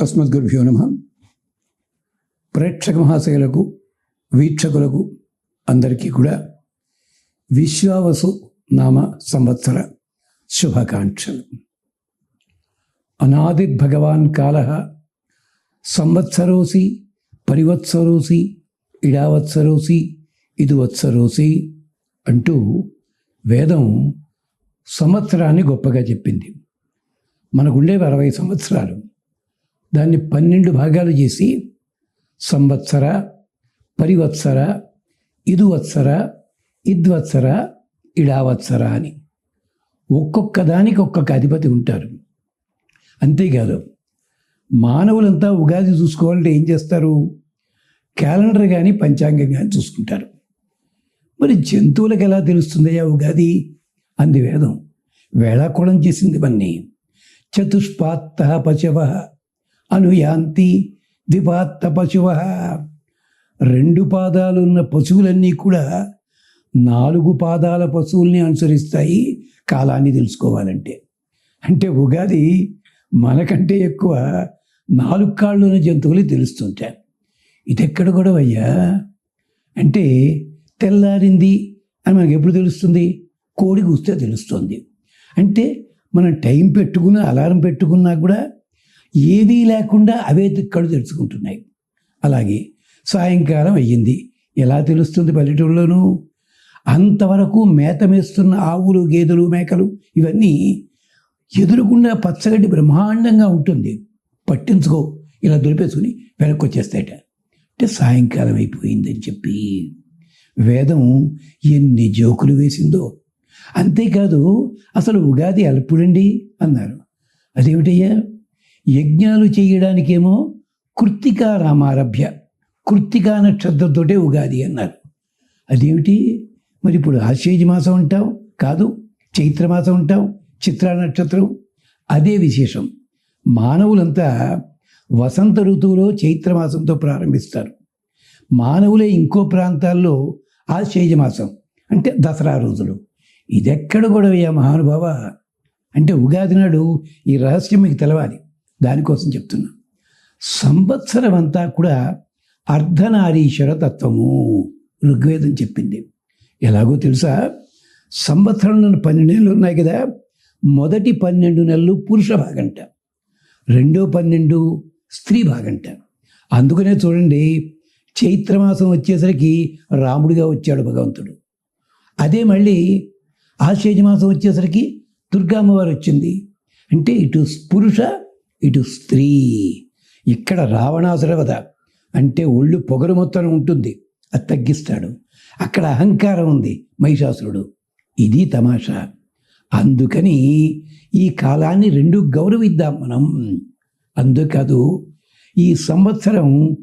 అస్మద్గురుభ్యో నమ. ప్రేక్షక మహాశయులకు వీక్షకులకు అందరికీ కూడా విశ్వావసు నామ సంవత్సర శుభాకాంక్షలు. అనాది భగవాన్ కాల సంవత్సరోసి పరివత్సరోసి ఇడావత్సరోసి ఇదువత్సరోసి అంటూ వేదం సంవత్సరాన్ని గొప్పగా చెప్పింది. మనకుండేవి అరవై సంవత్సరాలు. దాన్ని పన్నెండు భాగాలు చేసి సంవత్సర పరివత్సర ఇదువత్సర ఇద్వత్సర ఇడావత్సర అని. ఒక్కొక్క దానికి ఒక్కొక్క అధిపతి ఉంటారు. అంతేకాదు మానవులంతా ఉగాది చూసుకోవాలంటే ఏం చేస్తారు? క్యాలెండర్ కానీ పంచాంగం కానీ చూసుకుంటారు. మరి జంతువులకు ఎలా తెలుస్తుందయ్యా ఉగాది? అంది వేదం. వేళాకోళం చేసింది మన్ని. చతుష్పాత్త పశవ అనుయాంతి ద్విపాత్త పశువ. రెండు పాదాలున్న పశువులన్నీ కూడా నాలుగు పాదాల పశువుల్ని అనుసరిస్తాయి కాలాన్ని తెలుసుకోవాలంటే. అంటే ఉగాది మనకంటే ఎక్కువ నాలుగు కాళ్ళున్న జంతువులు తెలుస్తుంటాయి. ఇది ఎక్కడ గొడవ అయ్యా అంటే తెల్లారింది అని మనకు ఎప్పుడు తెలుస్తుంది? కోడి కూస్తే తెలుస్తుంది. అంటే మనం టైం పెట్టుకున్న అలారం పెట్టుకున్నా కూడా ఏదీ లేకుండా అవే దిక్కడు తెలుసుకుంటున్నాయి అలాగే సాయంకాలం అయ్యింది. ఎలా తెలుస్తుంది పల్లెటూరులోనూ అంతవరకు మేత మేస్తున్న ఆవులు గేదెలు మేకలు ఇవన్నీ ఎదురుకుండా పచ్చగడ్డి బ్రహ్మాండంగా ఉంటుంది. పట్టించుకో. ఇలా దులిపేసుకుని వెనక్కి వచ్చేస్తాయట అంటే సాయంకాలం అయిపోయిందని చెప్పి వేదం ఎన్ని జోకులు వేసిందో. అంతేకాదు అసలు ఉగాది అల్పుడండి అన్నారు. అదేమిటయ్యా? యజ్ఞాలు చేయడానికేమో కృత్తికా రామారభ్య కృత్తికా నక్షత్రంతోటే ఉగాది అన్నారు. అదేమిటి? మరి ఇప్పుడు ఆశ్వేజ మాసం అంటాం కాదు చైత్రమాసం అంటాం చిత్రా నక్షత్రం? అదే విశేషం. మానవులంతా వసంత ఋతువులో చైత్రమాసంతో ప్రారంభిస్తారు. మానవులే ఇంకో ప్రాంతాల్లో ఆశ్వేజ మాసం అంటే దసరా రోజులు. ఇదెక్కడ గొడవయ్యా మహానుభావ? అంటే ఉగాది నాడు ఈ రహస్యం మీకు తెలవాలి. దానికోసం చెప్తున్నా. సంవత్సరం అంతా కూడా అర్ధనారీశ్వర తత్వము ఋగ్వేదం చెప్పింది. ఎలాగో తెలుసా? సంవత్సరంలో పన్నెండు నెలలు ఉన్నాయి కదా మొదటి పన్నెండు నెలలు పురుష భాగంట. రెండో పన్నెండు స్త్రీ భాగంట. అందుకనే చూడండి చైత్రమాసం వచ్చేసరికి రాముడిగా వచ్చాడు భగవంతుడు. అదే మళ్ళీ ఆశ్వేజ మాసం వచ్చేసరికి దుర్గామ్మవారు వచ్చింది. అంటే ఇటు పురుష ఇటు స్త్రీ ఇక్కడ రావణాసుర వధ అంటే ఒళ్ళు పొగరు మొత్తం ఉంటుంది అది తగ్గిస్తాడు. అక్కడ అహంకారం ఉంది మహిషాసురుడు. ఇది తమాషా. అందుకని ఈ కాలాన్ని రెండు గౌరవిద్దాం మనం. అందుకదు ఈ సంవత్సరం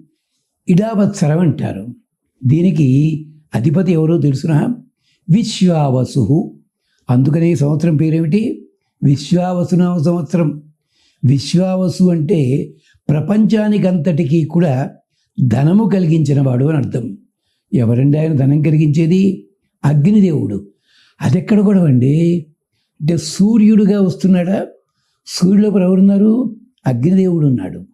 ఇడావత్సరం అంటారు. దీనికి అధిపతి ఎవరో తెలుసునా? విశ్వావసు అందుకనే ఈ సంవత్సరం పేరేమిటి? విశ్వావసునామ సంవత్సరం. విశ్వావసు అంటే ప్రపంచానికంతటికీ కూడా ధనము కలిగించిన వాడు అని అర్థం. ఎవరండి ఆయన ధనం కలిగించేది? అగ్నిదేవుడు. అదెక్కడ కూడా అండి? అంటే సూర్యుడుగా వస్తున్నాడా? సూర్యుడు ఎవరున్నారు? అగ్నిదేవుడు ఉన్నాడు.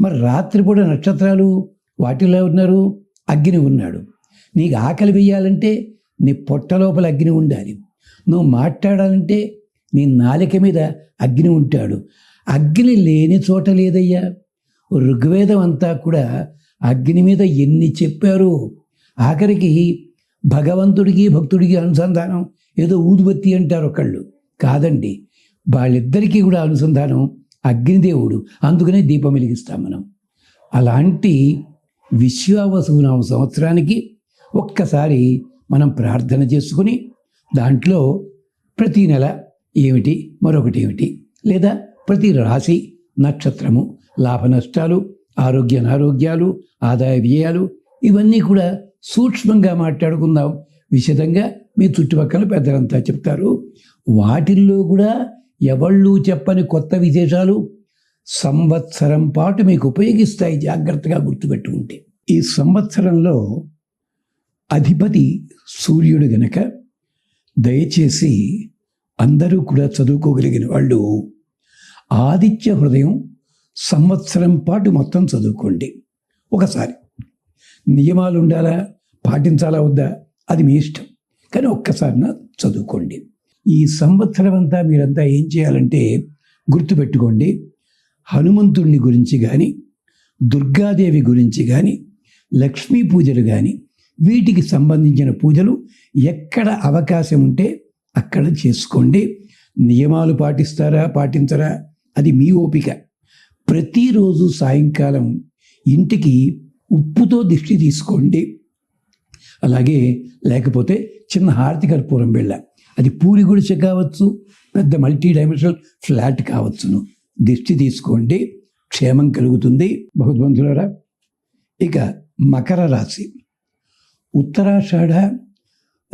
మరి రాత్రిపూట నక్షత్రాలు వాటిలో ఉన్నారు అగ్ని ఉన్నాడు. నీకు ఆకలి వేయాలంటే నీ పొట్ట లోపల అగ్ని ఉండాలి. నువ్వు మాట్లాడాలంటే నీ నాలిక మీద అగ్ని ఉంటాడు. అగ్ని లేని చోట లేదయ్యా. ఋగ్వేదం అంతా కూడా అగ్ని మీద ఎన్ని చెప్పారు? ఆఖరికి భగవంతుడికి భక్తుడికి అనుసంధానం ఏదో ఊదుబత్తి అంటారు ఒకళ్ళు. కాదండి వాళ్ళిద్దరికీ కూడా అనుసంధానం అగ్నిదేవుడు. అందుకనే దీపం వెలిగిస్తాం మనం. అలాంటి విశ్వావసునామ సంవత్సరానికి ఒక్కసారి మనం ప్రార్థన చేసుకుని దాంట్లో ప్రతి నెల ఏమిటి? మరొకటి ఏమిటి? లేదా ప్రతి రాశి నక్షత్రము లాభ నష్టాలు ఆరోగ్య అనారోగ్యాలు ఆదాయ వ్యయాలు ఇవన్నీ కూడా సూక్ష్మంగా మాట్లాడుకుందాం. విశదంగా మీ చుట్టుపక్కల పెద్దలంతా చెప్తారు. వాటిల్లో కూడా ఎవళ్ళు చెప్పని కొత్త విశేషాలు సంవత్సరం పాటు మీకు ఉపయోగిస్తాయి. జాగ్రత్తగా గుర్తుపెట్టుకుంటే. ఈ సంవత్సరంలో అధిపతి సూర్యుడు గనక దయచేసి అందరూ కూడా చదువుకోగలిగిన వాళ్ళు ఆదిత్య హృదయం సంవత్సరం పాటు మొత్తం చదువుకోండి. ఒకసారి. నియమాలు ఉండాలా? పాటించాలా వద్దా? అది మీ ఇష్టం. కానీ ఒక్కసారి చదువుకోండి. ఈ సంవత్సరం అంతా మీరంతా ఏం చేయాలంటే గుర్తుపెట్టుకోండి. హనుమంతుడిని గురించి కానీ దుర్గాదేవి గురించి కానీ లక్ష్మీ పూజలు కానీ వీటికి సంబంధించిన పూజలు ఎక్కడ అవకాశం ఉంటే అక్కడ చేసుకోండి. నియమాలు పాటిస్తారా? పాటించరా? అది మీ ఓపిక. ప్రతిరోజు సాయంకాలం ఇంటికి ఉప్పుతో దిష్టి తీసుకోండి. అలాగే లేకపోతే చిన్న హారతి కర్పూరం బిళ్ళ అది పూరి గుడిసె కావచ్చు పెద్ద మల్టీ డైమెన్షనల్ ఫ్లాట్ కావచ్చును. దిష్టి తీసుకోండి క్షేమం కలుగుతుంది. బహుద్బంధులరా ఇక మకర రాశి. ఉత్తరాషాఢ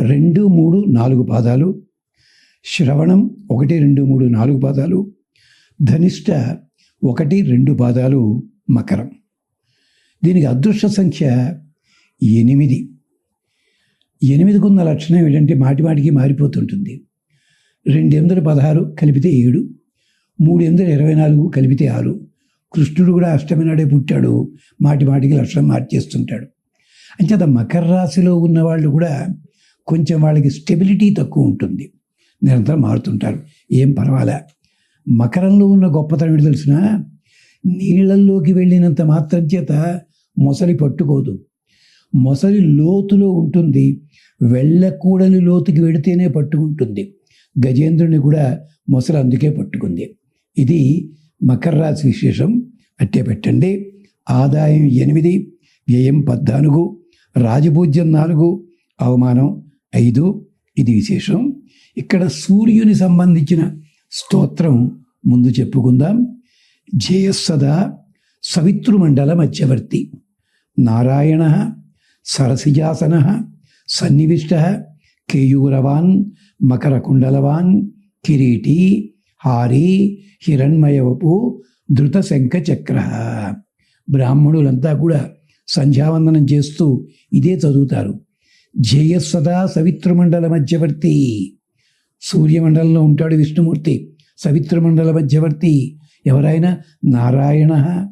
రెండు మూడు నాలుగు పాదాలు శ్రవణం ఒకటి రెండు మూడు నాలుగు పాదాలు ధనిష్ట ఒకటి రెండు పాదాలు మకరం. దీనికి అదృష్ట సంఖ్య ఎనిమిది. ఎనిమిదికి ఉన్న లక్షణం ఏంటంటే మాటి మాటికి మారిపోతుంటుంది. రెండు ఎనిమిది పదహారు కలిపితే ఏడు. మూడు ఎనిమిది ఇరవై నాలుగు కలిపితే ఆరు. కృష్ణుడు కూడా అష్టమి నాడే పుట్టాడు. మాటి మాటికి లక్షణం మార్చేస్తుంటాడు. అంచేత మకర రాశిలో ఉన్న వాళ్ళు కూడా కొంచెం వాళ్ళకి స్టెబిలిటీ తక్కువ ఉంటుంది. నిరంతరం మారుతుంటారు. ఏం పర్వాలే. మకరంలో ఉన్న గొప్పతనం ఏంటి తెలిసిన? నీళ్ళల్లోకి వెళ్ళినంత మాత్రం చేత మొసలి పట్టుకోదు. మొసలి లోతులో ఉంటుంది. వెళ్ళకూడని లోతుకి వెడితేనే పట్టుకుంటుంది. గజేంద్రుని కూడా మొసలు అందుకే పట్టుకుంది. ఇది మకర రాశి విశేషం. అట్టే పెట్టండి. ఆదాయం ఎనిమిది వ్యయం పద్నాలుగు రాజపూజ్యం నాలుగు అవమానం ఐదు. ఇది విశేషం. ఇక్కడ సూర్యుని సంబంధించిన స్తోత్రం ముందు చెప్పుకుందాం. జయస్సద సవితృమండల మధ్యవర్తి. నారాయణ సరసిజాసన సన్నివిష్ట కేయూరవాన్ మకరకుండలవాన్ కిరీటి హారి హిరణ్మయవపు ధృతశంఖ చక్ర బ్రాహ్మణులంతా కూడా సంధ్యావందనం చేస్తూ ఇదే చదువుతారు. జయస్సదా సవితృమండల మధ్యవర్తి. సూర్యమండలంలో ఉంటాడు విష్ణుమూర్తి సవిత్రమండల మధ్యవర్తి ఎవరైనా నారాయణ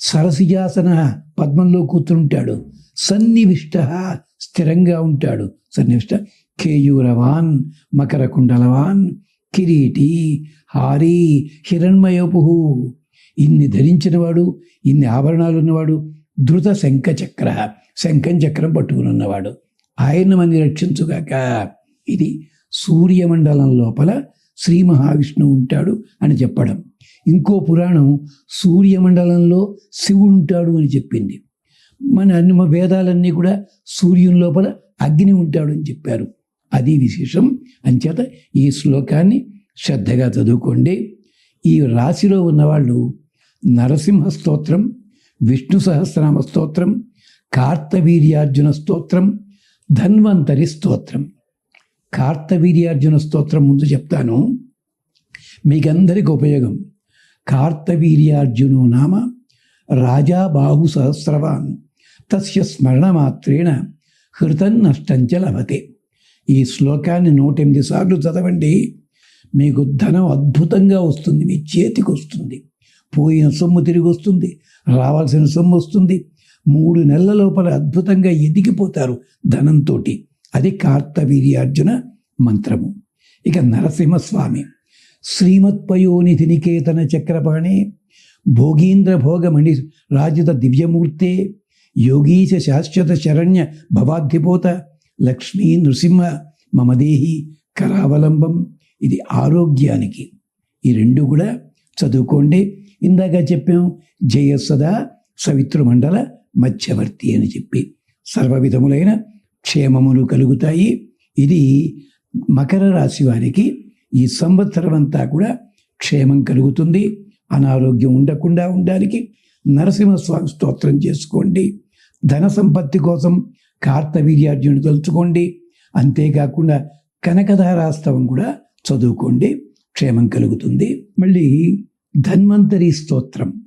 సరసిజాసన పద్మంలో కూర్చుంటాడు. సన్నివిష్ట స్థిరంగా ఉంటాడు. సన్నివిష్ట కేయూరవాన్ మకర కుండలవాన్ కిరీటి హారి హిరణ్మయోపు ఇన్ని ధరించినవాడు ఇన్ని ఆభరణాలు ఉన్నవాడు ధృత శంఖ చక్ర శంఖం చక్రం పట్టుకుని ఉన్నవాడు ఆయన మంది రక్షించుగాక. ఇది సూర్యమండలం లోపల శ్రీ మహావిష్ణువు ఉంటాడు అని చెప్పడం. ఇంకో పురాణం సూర్యమండలంలో శివుడు ఉంటాడు అని చెప్పింది. మన అన్ని వేదాలన్నీ కూడా సూర్యుని లోపల అగ్ని ఉంటాడు అని చెప్పారు. అది విశేషం. అంచేత ఈ శ్లోకాన్ని శ్రద్ధగా చదువుకోండి. ఈ రాశిలో ఉన్నవాళ్ళు నరసింహ స్తోత్రం విష్ణు సహస్రనామ స్తోత్రం కార్తవీర్యార్జున స్తోత్రం ధన్వంతరి స్తోత్రం. కార్తవీర్యార్జున స్తోత్రం ముందు చెప్తాను. మీకందరికి ఉపయోగం. కార్తవీర్యార్జునో నామ రాజా బాహు సహస్రవాన్ తస్య స్మరణమాత్రేణ హృతం నష్టంచ లభతే. ఈ శ్లోకాన్ని నూట ఎనిమిది సార్లు చదవండి. మీకు ధనం అద్భుతంగా వస్తుంది మీ చేతికి వస్తుంది. పోయిన సొమ్ము తిరిగి వస్తుంది రావాల్సిన సొమ్ము వస్తుంది. మూడు నెలల లోపల అద్భుతంగా ఎదిగిపోతారు ధనంతో అది కార్తవీర్యార్జున మంత్రము. ఇక నరసింహస్వామి. శ్రీమత్పయోనిధి నికేతన చక్రపాణి భోగీంద్ర భోగమణి రాజిత దివ్యమూర్తే యోగీశ శాశ్వత శరణ్య భవాధిపోత లక్ష్మీ నృసింహ మమదేహి కరావలంబం. ఇది ఆరోగ్యానికి. ఈ రెండు కూడా చదువుకోండి. ఇందాక చెప్పాం జయసదా సవిత్రుమండల మధ్యవర్తి అని చెప్పి. సర్వవిధములైన క్షేమములు కలుగుతాయి. ఇది మకర రాశి వారికి ఈ సంవత్సరం అంతా కూడా క్షేమం కలుగుతుంది. అనారోగ్యం ఉండకుండా ఉండడానికి నరసింహస్వామి స్తోత్రం చేసుకోండి. ధన సంపత్తి కోసం కార్తవీర్యార్జును తలుచుకోండి. అంతేకాకుండా కనకధారాస్తవం కూడా చదువుకోండి. క్షేమం కలుగుతుంది. మళ్ళీ ధన్వంతరి స్తోత్రం.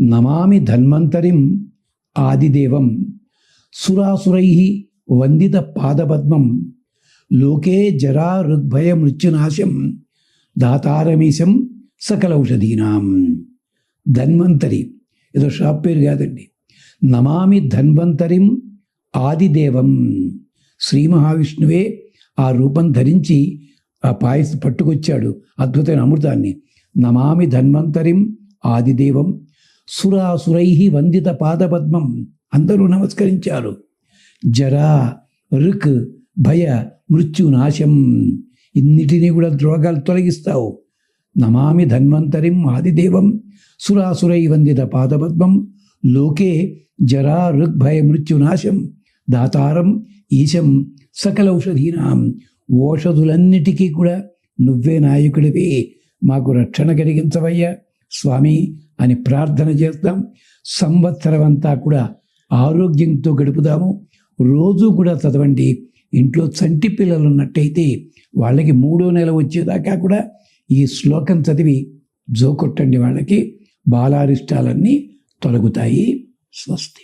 నమామి ధన్వంతరిం ఆదిదేవం. సురాసురై వందిత పాదపద్మం. లోకే జరా ఋగ్భయ మృత్యునాశం. దాతారమీశం సకలౌషధీనాం ధన్వంతరి. ఏదో షాప్ పేరు కాదండి. నమామి ధన్వంతరిం ఆదిదేవం. శ్రీ మహావిష్ణువే ఆ రూపం ధరించి ఆ పాయసం పట్టుకొచ్చాడు. అద్భుతమైన అమృతాన్ని. నమామి ధన్వంతరిం ఆదిదేవం. సురాసురై వందిత పాదపద్మం. అందరూ నమస్కరించారు. జరా రుక్ భయ మృత్యు నాశం. ఇన్నిటినీ కూడా ద్రోగాలు తొలగిస్తావు. నమామి ధన్వంతరిం ఆదిదేవం సురాసురై వందిత పాదపద్మం. లోకే జరా రుక్ భయ మృత్యునాశం దాతారం ఈశం సకల ఔషధీనాం. ఓషధులన్నిటికీ కూడా నువ్వే నాయకుడివే. మాకు రక్షణ కలిగించవయ్యా స్వామి అని ప్రార్థన చేస్తాం. సంవత్సరం అంతా కూడా ఆరోగ్యంతో గడుపుదాము. రోజు కూడా చదవండి. ఇంట్లో చంటి పిల్లలు ఉన్నట్టయితే వాళ్ళకి మూడో నెల వచ్చేదాకా కూడా ఈ శ్లోకం చదివి జోకొట్టండి వాళ్ళకి. బాలారిష్టాలన్నీ తొలగుతాయి. స్వస్తి.